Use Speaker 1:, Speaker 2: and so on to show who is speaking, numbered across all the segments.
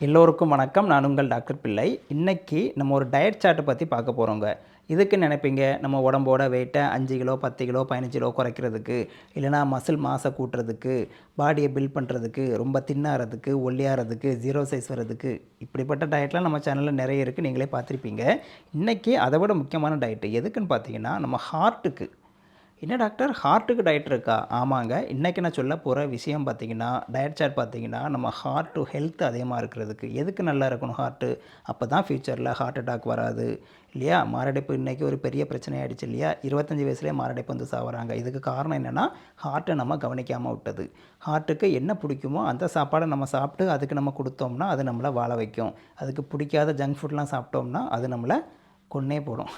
Speaker 1: எல்லோருக்கும் வணக்கம். நான் உங்கள் டாக்டர் பிள்ளை. இன்றைக்கி நம்ம ஒரு டயட் சார்ட்டை பற்றி பார்க்க போகிறோங்க இதுக்கு நினைப்பீங்க நம்ம உடம்போட வெயிட்டை அஞ்சு கிலோ பத்து கிலோ பதினஞ்சு கிலோ குறைக்கிறதுக்கு இல்லைனா மசில் மாசை கூட்டுறதுக்கு பாடியை பில்ட் பண்ணுறதுக்கு ரொம்ப தின்னாகிறதுக்கு ஒல்லியாகிறதுக்கு ஜீரோ சைஸ் வர்றதுக்கு இப்படிப்பட்ட டயட்லாம் நம்ம சேனலில் நிறைய இருக்குது நீங்களே பார்த்துருப்பீங்க. இன்றைக்கி அதை விட முக்கியமான டயட்டு எதுக்குன்னு பார்த்தீங்கன்னா நம்ம ஹார்ட்டுக்கு என்ன டாக்டர்? ஹார்ட்டுக்கு டயட் இருக்கா? ஆமாங்க. இன்றைக்கி நான் சொல்ல போகிற விஷயம் பார்த்தீங்கன்னா டயட் சார்ட் பார்த்தீங்கன்னா நம்ம ஹார்ட் டு ஹெல்த் அதிகமாக இருக்கிறதுக்கு எதுக்கு நல்லா இருக்கணும் ஹார்ட்டு அப்போ தான் ஃப்யூச்சரில் ஹார்ட் அட்டாக் வராது. இல்லையா? மாரடைப்பு இன்றைக்கி ஒரு பெரிய பிரச்சனை ஆகிடுச்சு இல்லையா? இருபத்தஞ்சி வயசுலேயே மாரடைப்பு வந்து சாவறாங்க. இதுக்கு காரணம் என்னென்னா ஹார்ட்டை நம்ம கவனிக்காமல் விட்டது. ஹார்ட்டுக்கு என்ன பிடிக்குமோ அந்த சாப்பாடை நம்ம சாப்பிட்டு அதுக்கு நம்ம கொடுத்தோம்னா அது நம்மளை வாழ வைக்கும். அதுக்கு பிடிக்காத ஜங்க் ஃபுட்லாம் சாப்பிட்டோம்னா அது நம்மளை கொன்னே போடும்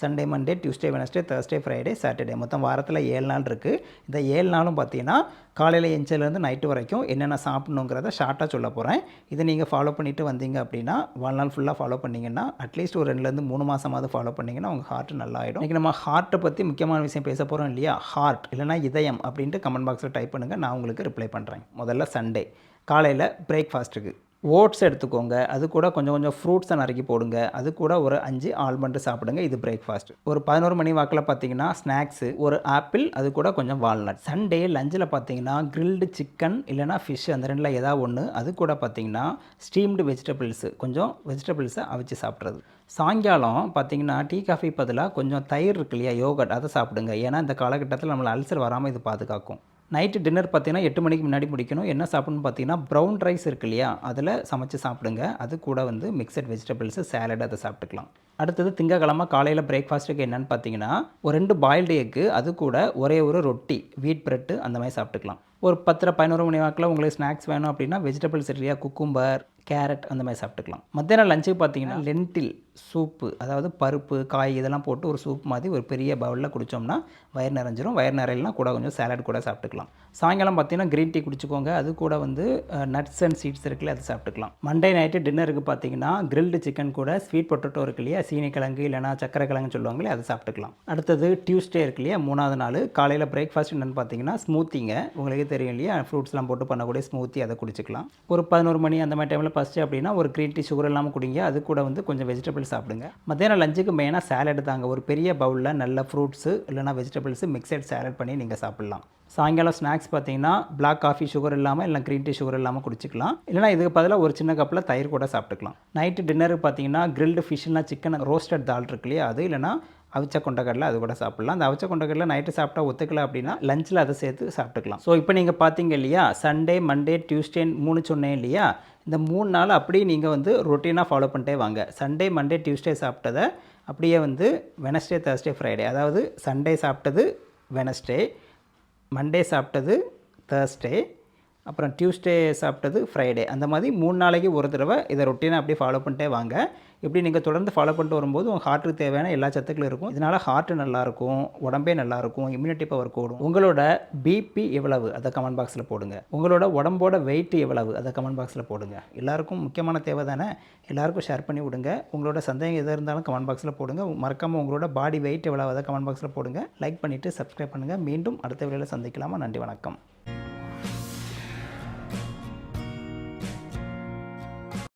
Speaker 1: Sunday Monday Tuesday Wednesday Thursday Friday Saturday மொத்தம் வாரத்தில் ஏழு நாள் இருக்குது இந்த ஏழு நாளும் பார்த்தீங்கன்னா காலையில் எஞ்சிலேருந்து நைட்டு வரைக்கும் என்னென்ன சாப்பிட்ணுங்கிறத ஷார்ட்டாக சொல்ல போகிறேன் இதை நீங்கள் ஃபாலோ பண்ணிவிட்டு வந்தீங்க அப்படின்னா வாழ்நாள் ஃபுல்லாக ஃபாலோ பண்ணிங்கன்னா அட்லீஸ்ட் ஒரு ரெண்டுலேருந்து மூணு மாதமாவது ஃபாலோ பண்ணிங்கன்னா உங்கள் ஹார்ட் நல்லா ஆகிடும் இன்றைக்கி நம்ம ஹார்ட்டை பற்றி முக்கியமான விஷயம் பேச போகிறோம் இல்லையா? ஹார்ட் இல்லைனா இதயம் அப்படின்ட்டு கமெண்ட் பாக்ஸில் டைப் பண்ணுங்கள் நான் உங்களுக்கு ரிப்ளை பண்ணுறேன் முதல்ல சண்டே காலையில் பிரேக்ஃபாஸ்ட்டுக்கு ஓட்ஸ் எடுத்துக்கோங்க. அது கூட கொஞ்சம் கொஞ்சம் ஃப்ரூட்ஸை நறுக்கி போடுங்க. அது கூட ஒரு அஞ்சு ஆல்மண்டு சாப்பிடுங்க. இது பிரேக்ஃபாஸ்ட் ஒரு பதினோரு மணி வாக்கில் பார்த்தீங்கன்னா ஸ்நாக்ஸு ஒரு ஆப்பிள் அது கூட கொஞ்சம் வால்நட் சண்டே லஞ்சில் பார்த்தீங்கன்னா கிரில்டு சிக்கன் இல்லைனா ஃபிஷ் அந்த ரெண்டில் ஏதாவது ஒன்று அது கூட பார்த்தீங்கன்னா ஸ்டீம்டு வெஜிடபிள்ஸு கொஞ்சம் வெஜிடபிள்ஸை அவிச்சு சாப்பிட்றது. சாயங்காலம் பார்த்தீங்கன்னா டீ காஃபி பதிலாக கொஞ்சம் தயிர் இருக்கு இல்லையா யோகட் அதை சாப்பிடுங்க. ஏன்னா இந்த காலகட்டத்தில் நம்மளை அல்சர் வராமல் இது பாதுகாக்கும். நைட்டு டின்னர் பார்த்தீங்கன்னா எட்டு மணிக்கு முன்னாடி முடிக்கணும். என்ன சாப்பிடணும்னு பார்த்தீங்கன்னா ப்ரௌன் ரைஸ் இருக்கு இல்லையா? அதில் சமைச்சு சாப்பிடுங்க. அது கூட வந்து மிக்சட் வெஜிடபிள்ஸு சேலட் அதை சாப்பிட்டுக்கலாம். அடுத்தது திங்கக்கிழமை காலையில் பிரேக்ஃபாஸ்ட்டுக்கு என்னென்னு பார்த்தீங்கன்னா ஒரு ரெண்டு பாயில்டு எக்கு அது கூட ஒரே ஒரு ரொட்டி வீட் பிரெட்டு அந்த மாதிரி சாப்பிட்டுக்கலாம். ஒரு பத்தரை பதினோரு மணி வாக்கில் உங்களுக்கு ஸ்நாக்ஸ் வேணும் அப்படின்னா வெஜிடபிள்ஸ் இல்லையா குக்கும்பர் கேரட் அந்த மாதிரி சாப்பிட்டுக்கலாம். மத்தியானம் லஞ்சுக்கு பார்த்தீங்கன்னா லென்டில் சூப்பு அதாவது பருப்பு காய் இதெல்லாம் போட்டு ஒரு சூப் மாதிரி ஒரு பெரிய பவுலில் குடித்தோம்னா வயிறு நிறைஞ்சிரும். வயிறு நிறையலாம் கூட கொஞ்சம் சேலட் கூட சாப்பிட்டுக்கலாம். சாயங்காலம் பார்த்தீங்கன்னா க்ரீன் டீ குடிச்சிக்கோங்க. அது கூட வந்து நட்ஸ் அண்ட் சீட்ஸ் இருக்குல்ல அது சாப்பிட்டுக்கலாம். மண்டே நைட்டு டின்னருக்கு பார்த்தீங்கன்னா கிரில்டு சிக்கன் கூட ஸ்வீட் பொட்டேட்டோ இருக்கு இல்லையா சீனி கிழங்கு இல்லைனா சக்கரை கிழங்கு சொல்லுவாங்களே அதை சாப்பிட்டுக்கலாம். அடுத்தது டியூஸ்டே இருக்கு இல்லையா மூணாவது நாள். காலையில் பிரேக்ஃபாஸ்ட் என்னென்னு பார்த்தீங்கன்னா ஸ்மூத்திங்க உங்களுக்கே தெரியும் இல்லையா ஃப்ரூட்ஸ்லாம் போட்டு பண்ணக்கூடிய ஸ்மூத்தி அதை குடிச்சிக்கலாம். ஒரு பதினோரு மணி அந்த மாதிரி டைமில் ஃபஸ்ட்டு அப்படின்னா ஒரு க்ரீன் டீ சுகர் இல்லாமல் குடிங்க. அது கூட வந்து கொஞ்சம் வெஜிடபிள்ஸ் சாப்பிடுங்க. மத்தியானம் லஞ்சுக்கு மெயினாக சேலட் தாங்க. ஒரு பெரிய பவுலில் நல்ல ஃப்ரூட்ஸு இல்லைனா வெஜிடபிள்ஸு மிக்சட் சேலட் பண்ணி நீங்கள் சாப்பிட்லாம். சாயங்காலம் ஸ்நாக்ஸ் பார்த்தீங்கன்னா பிளாக் காஃபி சுகர் இல்லாமல் இல்லை க்ரீன் டீ சுகர் இல்லாமல் குடிச்சிக்கலாம். இல்லைனா இதுக்கு பதிலாக ஒரு சின்ன கப்பில் தயிர் கூட சாப்பிட்டுக்கலாம். நைட்டு டின்னருக்கு பார்த்தீங்கன்னா கிரில்டு ஃபிஷ்னா சிக்கன் ரோஸ்டட் தால் இருக்கு இல்லையா அது இல்லைனா அவிச்ச கொண்டக்கடலை அது கூட சாப்பிட்லாம். அந்த அவிச்ச கொண்டக்கடலை நைட்டு சாப்பிட்டா ஒத்துக்கல அப்படின்னா லஞ்சில் அதை சேர்த்து சாப்பிட்டுக்கலாம். ஸோ இப்போ நீங்கள் பார்த்தீங்க இல்லையா சண்டே மண்டே டியூஸ்டே மூணு சொன்னேன் இல்லையா இந்த மூணு நாள் அப்படியே நீங்கள் வந்து ரொட்டீனாக ஃபாலோ பண்ணிட்டே வாங்க. சண்டே மண்டே டியூஸ்டே சாப்பிட்டதை அப்படியே வந்து வெனஸ்டே தேர்ஸ்டே ஃப்ரைடே அதாவது சண்டே சாப்பிட்டது வெனஸ்டே மண்டே சாப்பிட்டது தேர்ஸ்டே அப்புறம் டியூஸ்டே சாப்பிட்டது ஃப்ரைடே அந்த மாதிரி மூணு நாளைக்கு ஒரு தடவை இதை ரொட்டீனாக அப்படியே ஃபாலோ பண்ணிட்டே வாங்க. இப்படி நீங்கள் தொடர்ந்து ஃபாலோ பண்ணிட்டு வரும்போது உங்கள் ஹார்ட்டுக்கு தேவையான எல்லா சத்துக்களும் இருக்கும். இதனால் ஹார்ட்டு நல்லாயிருக்கும் உடம்பே நல்லாயிருக்கும் இம்யூனிட்டி பவர் கூடும். உங்களோட பிபி எவ்வளவு? அதை கமெண்ட் பாக்ஸில் போடுங்க. உங்களோட உடம்போட வெயிட் எவ்வளவு? அதை கமெண்ட் பாக்ஸில் போடுங்க. எல்லாருக்கும் முக்கியமான தேவை தானே? எல்லாருக்கும் ஷேர் பண்ணி விடுங்க. உங்களோட சந்தேகம் எதாக இருந்தாலும் கமெண்ட் பாக்ஸில் போடுங்க. மறக்காமல் உங்களோட பாடி வெயிட் எவ்வளவு? அதை கமெண்ட் பாக்ஸில் போடுங்க. லைக் பண்ணிவிட்டு சப்ஸ்கிரைப் பண்ணுங்கள் மீண்டும் அடுத்த வீடியோவில் சந்திக்கலாமா? நன்றி வணக்கம்.